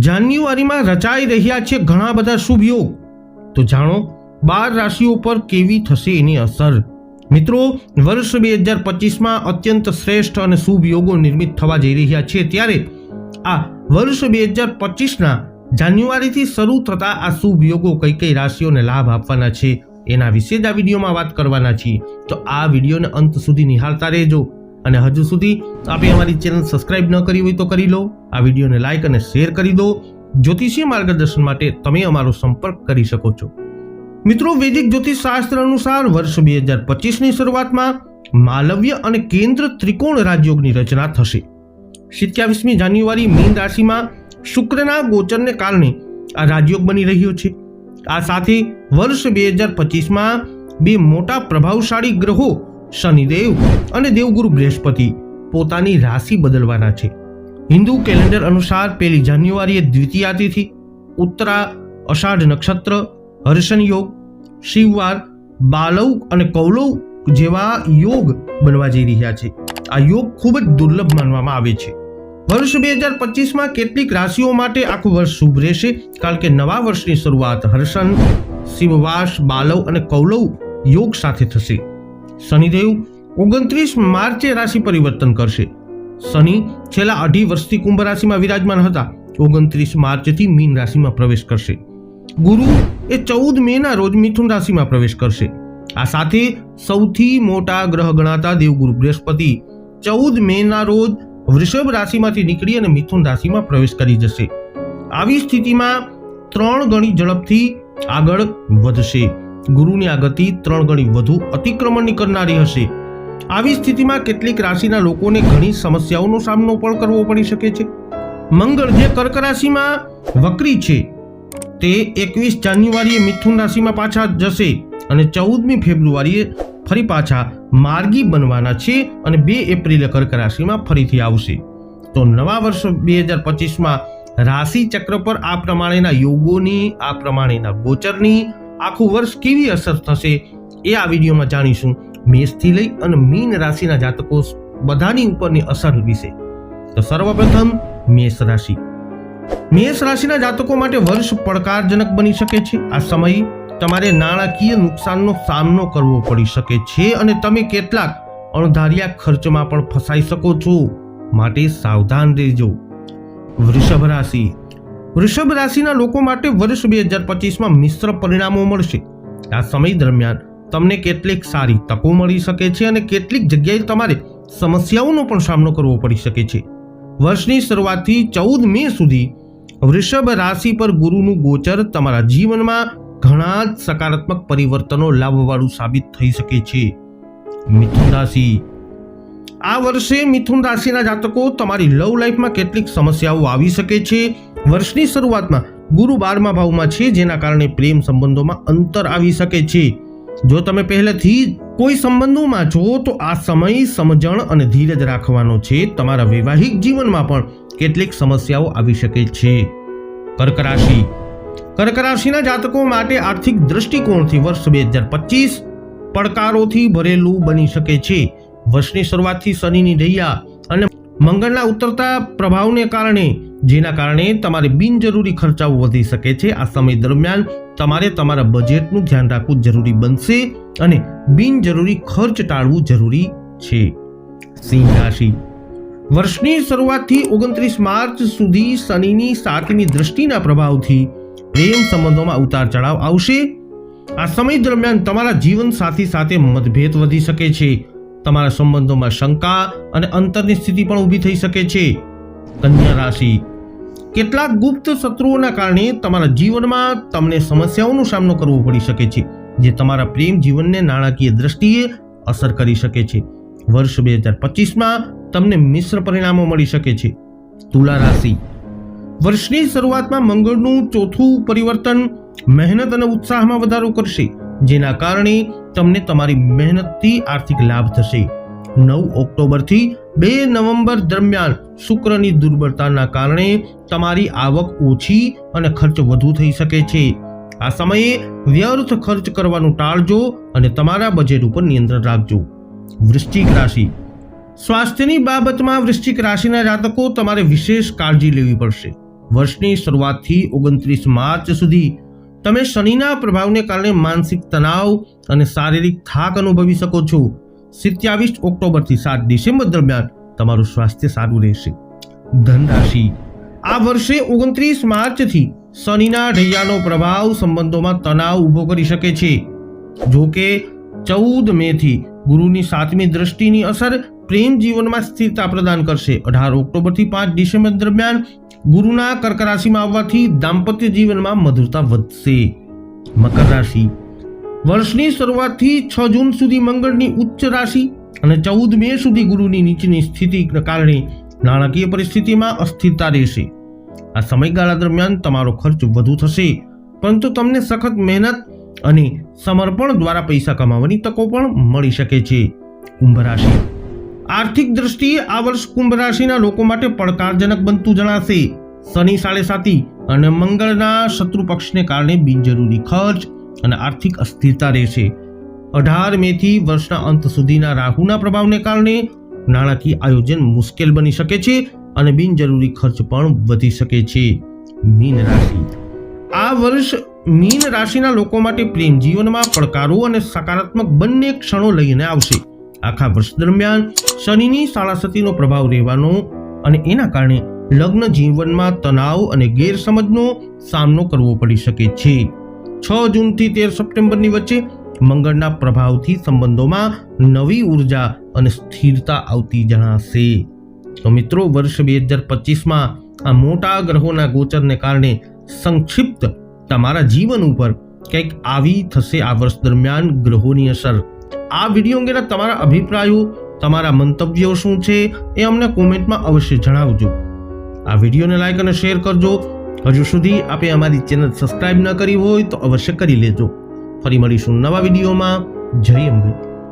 જાન્યુઆરીમાં રચાઈ રહ્યા છે ઘણા બધા શુભ યોગ. તો જાણો, બાર રાશિઓ પર કેવી થશે એની અસર? મિત્રો, વર્ષ બે હજાર પચીસમાં અત્યંત શ્રેષ્ઠ અને શુભ યોગો નિર્મિત થવા જઈ રહ્યા છે ત્યારે આ વર્ષ બે હજાર પચીસના જાન્યુઆરીથી શરૂ થતા આ શુભ યોગો કઈ કઈ રાશિઓને લાભ આપવાના છે એના વિશે જ આ વિડીયોમાં વાત કરવાના છીએ. તો આ વિડીયોને અંત સુધી નિહાળતા રહેજો. અને હજુ સુધી આપે અમારી ચેનલ સબસ્ક્રાઇબ ન કરી હોય તો કરી લો. આ વિડીયોને લાઇક અને શેર કરી દો. જ્યોતિષીય માર્ગદર્શન માટે તમે અમારો સંપર્ક કરી શકો છો. મિત્રો, વૈદિક જ્યોતિષ શાસ્ત્ર અનુસાર વર્ષ બે હજાર પચીસની શરૂઆતમાં માલવ્ય અને કેન્દ્ર ત્રિકોણ રાજયોગની રચના થશે. સિત્યાવીસમી જાન્યુઆરી મીન રાશિમાં શુક્રના ગોચરને કારણે આ રાજયોગ બની રહ્યો છે. આ સાથે વર્ષ બે હજાર પચીસમાં બે મોટા પ્રભાવશાળી ગ્રહો શનિદેવ અને દેવગુરુ બૃહસ્પતિ પોતાની રાશિ બદલવાના છે. હિન્દુ કેલેન્ડર અનુસાર પહેલી જાન્યુઆરીએ દ્વિતીયા તિથિ, ઉત્તરા અષાઢ નક્ષત્ર, હર્ષણ યોગ, શિવવાર બાલવ અને કૌલવ જેવા યોગ બનવા જઈ રહ્યા છે. આ યોગ ખૂબ જ દુર્લભ માનવામાં આવે છે. વર્ષ બે હજાર પચીસમાં કેટલીક રાશિઓ માટે આખું વર્ષ શુભ રહેશે, કારણ કે નવા વર્ષની શરૂઆત હર્ષણ, શિવવાસ બાલવ અને કૌલવ યોગ સાથે થશે. શનિદેવ ઓગણત્રીસ માર્ચે રાશિ પરિવર્તન કરશે. શનિ છેલ્લા અઢી વર્ષથી કુંભ રાશિમાં વિરાજમાન હતા. ઓગણત્રીસ માર્ચથી મીન રાશિમાં પ્રવેશ કરશે. ગુરુ એ ચૌદ મેના રોજ મિથુન રાશિમાં પ્રવેશ કરશે. આ સાથે સૌથી મોટા ગ્રહ ગણાતા દેવગુરુ બૃહસ્પતિ ચૌદ મેના રોજ વૃષભ રાશિમાંથી નીકળી અને મિથુન રાશિમાં પ્રવેશ કરી જશે. આવી સ્થિતિમાં ત્રણ ગણી ઝડપથી આગળ વધશે. ગુરુની આ ગતિ ત્રણ ગણી વધુ અતિક્રમણની કરનારી હશે. આવી સ્થિતિમાં કેટલીક રાશિના લોકોને ઘણી સમસ્યાઓનો સામનો પણ કરવો પડી શકે છે. મંગળ જે કર્ક રાશિમાં વક્રી છે, તે એકવીસ જાન્યુઆરીએ મિથુન રાશિમાં પાછા જશે અને ચૌદમી ફેબ્રુઆરીએ ફરી પાછા માર્ગી બનવાના છે અને બે એપ્રિલે કર્ક રાશિમાં ફરીથી આવશે. તો નવા વર્ષ બે હજાર પચીસમાં રાશિ ચક્ર પર આ પ્રમાણેના યોગોની, આ પ્રમાણેના ગોચરની આખું વર્ષ કેવી અસર થશે એ આ વિડીયોમાં જાણીશું. મેષથી લઈ અને મીન રાશિના જાતકો બધાની ઉપરની અસર વિશે. તો સર્વપ્રથમ મેષ રાશિ. મેષ રાશિના જાતકો માટે વર્ષ પડકારજનક બની શકે છે. આ સમય તમારે નાણાકીય નુકસાનનો સામનો કરવો પડી શકે છે અને તમે કેટલાક અણધાર્યા ખર્ચમાં પણ ફસાઈ શકો છો. માટે સાવધાન રહેજો. વૃષભ રાશિ. વૃષભ રાશિના લોકો માટે વર્ષ બે હજાર પચીસમાં મિશ્ર પરિણામો મળશે. આ સમય દરમિયાન તમને કેટલીક સારી તકો મળી શકે છે અને કેટલીક જગ્યાએ તમારે સમસ્યાઓનો પણ સામનો કરવો પડી શકે છે. વર્ષની શરૂઆતથી ચૌદ મે સુધી વૃષભ રાશિ પર ગુરુનું ગોચર તમારા જીવનમાં ઘણા જ સકારાત્મક પરિવર્તનો લાવવાવાળું સાબિત થઈ શકે છે. મિથુન રાશિ આ વર્ષે મિથુન રાશિના જાતકો તમારી લવ લાઈફમાં કેટલીક સમસ્યાઓ આવી શકે છે. વર્ષની શરૂઆતમાં ગુરુ બારમા ભાવમાં છે, જેના કારણે પ્રેમ સંબંધોમાં અંતર આવી શકે છે. જો તમે પહેલેથી કોઈ સંબંધોમાં છો, તો આ સમય સમજણ અને ધીરજ રાખવાનો છે. તમારા વૈવાહિક જીવનમાં પણ કેટલીક સમસ્યાઓ આવી શકે છે. કર્ક રાશિ. કર્ક રાશિના જાતકો માટે આર્થિક દૃષ્ટિકોણથી વર્ષ બે હજાર પચીસ પડકારોથી ભરેલું બની શકે છે. વર્ષની શરૂઆતથી શનિની રૈયા અને મંગળના ઉતરતા પ્રભાવને કારણે, જેના કારણે તમારે બિનજરૂરી ખર્ચાઓ વધી શકે છે. આ સમય દરમિયાન તમારે તમારા બજેટનું ધ્યાન રાખવું જરૂરી બનશે અને બિનજરૂરી ખર્ચ ટાળવું જરૂરી છે. સિંહ રાશિ. વર્ષની શરૂઆતથી ઓગણત્રીસ માર્ચ સુધી શનિની સાતમી દૃષ્ટિના પ્રભાવથી પ્રેમ સંબંધોમાં ઉતાર ચઢાવ આવશે. આ સમય દરમિયાન તમારા જીવન સાથી સાથે મતભેદ વધી શકે છે. તમારા સંબંધોમાં શંકા અને અંતરની સ્થિતિ પણ ઊભી થઈ શકે છે. કન્યા રાશિ. કેટલાક ગુપ્ત શત્રુઓના કારણે તમારા જીવનમાં તમને સમસ્યાઓનો સામનો કરવો પડી શકે છે, જે તમારા પ્રેમ જીવનને નાણાકીય દ્રષ્ટિએ અસર કરી શકે છે. વર્ષ બે હજાર પચીસમાં તમને મિશ્ર પરિણામો મળી શકે છે. તુલા રાશિ. વર્ષની શરૂઆતમાં મંગળનું ચોથું પરિવર્તન મહેનત અને ઉત્સાહમાં વધારો કરશે. જેના કારણે તમને તમારી મહેનતથી આર્થિક લાભ થશે. નવ ઓક્ટોબરથી બે નવેમ્બર દરમિયાન શુક્રની દુર્બળતાના કારણે તમારી આવક ઓછી અને ખર્ચ વધુ થઈ શકે છે. આ સમયે વ્યર્થ ખર્ચ કરવાનું ટાળજો અને તમારા બજેટ ઉપર નિયંત્રણ રાખજો. વૃશ્ચિક રાશિ. સ્વાસ્થ્યની બાબતમાં વૃશ્ચિક રાશિના જાતકો તમારે વિશેષ કાળજી લેવી પડશે. વર્ષની શરૂઆતથી ઓગણત્રીસ માર્ચ સુધી તમે શનિના પ્રભાવને કારણે માનસિક તણાવ અને શારીરિક થાક અનુભવી શકો છો. સિત્યાવીસ ઓક્ટોબરથી સાત ડિસેમ્બર દરમિયાન તમારું સ્વાસ્થ્ય સારું રહેશે. ધન રાશિ આ વર્ષે ઓગણત્રીસ માર્ચથી શનિના ઢૈયાનો પ્રભાવ સંબંધોમાં તણાવ ઊભો કરી શકે છે. જો કે ચૌદ મેથી ગુરુની સાતમી દ્રષ્ટિની અસર પ્રેમ જીવનમાં સ્થિરતા પ્રદાન કરશે. અઢાર ઓક્ટોબરથી પાંચ ડિસેમ્બર દરમિયાન ગુરુના કર્ક રાશિમાં આવવાથી દાંપત્ય જીવનમાં મધુરતા વધશે. મકર રાશિ. વર્ષની શરૂઆતથી છ જૂન સુધી મંગળની ઉચ્ચ રાશિ અને ચૌદ મે સુધી ગુરુની નીચેની સ્થિતિને કારણે નાણાકીય પરિસ્થિતિમાં અસ્થિરતા રહેશે. આ સમયગાળા દરમિયાન તમારો ખર્ચ વધુ થશે, પરંતુ તમને સખત મહેનત અને સમર્પણ દ્વારા પૈસા કમાવાની તકો પણ મળી શકે છે. કુંભ રાશિ. આર્થિક દ્રષ્ટિએ આ વર્ષ કુંભ રાશિના લોકો માટે પડકારજનક બનતું જણાશે. શનિ સાડે સાતી અને મંગળના શત્રુ પક્ષને કારણે બિનજરૂરી ખર્ચ અને આર્થિક અસ્થિરતા રહેશે. અઢાર મે થી વર્ષના અંત સુધીના રાહુના પ્રભાવને કારણે નાણાકીય આયોજન મુશ્કેલ બની શકે છે અને બિનજરૂરી ખર્ચ પણ વધી શકે છે. મીન રાશિ. આ વર્ષ મીન રાશિના લોકો માટે પ્રેમ જીવનમાં પડકારો અને સકારાત્મક બંને ક્ષણો લઈને આવશે. આખા વર્ષ દરમિયાન શનિની સાળાસતીનો પ્રભાવ રહેવાનો અને એના કારણે લગ્ન જીવનમાં તણાવ અને ગેરસમજનો સામનો કરવો પડી શકે છે. છ જૂનથી તેર સપ્ટેમ્બરની વચ્ચે મંગળના પ્રભાવથી સંબંધોમાં નવી ઊર્જા અને સ્થિરતા આવતી જણાશે. તો મિત્રો, વર્ષ બે હજાર પચીસમાં આ મોટા ગ્રહોના ગોચરને કારણે સંક્ષિપ્ત તમારા જીવન ઉપર કંઈક આવી થશે આ વર્ષ દરમિયાન ગ્રહોની અસર. આ વીડિયો અંગેના તમારા અભિપ્રાયો, તમારા મંતવ્યો શું છે, એ અમને કોમેન્ટમાં અવશ્ય જણાવજો. આ વિડીયોને લાઇક અને શેર કરજો. હજુ સુધી આપે અમારી ચેનલ સબસ્ક્રાઇબ ન કરી હોય તો અવશ્ય કરી લેજો. ફરી મળીશું નવા વિડીયોમાં. જય અંબે.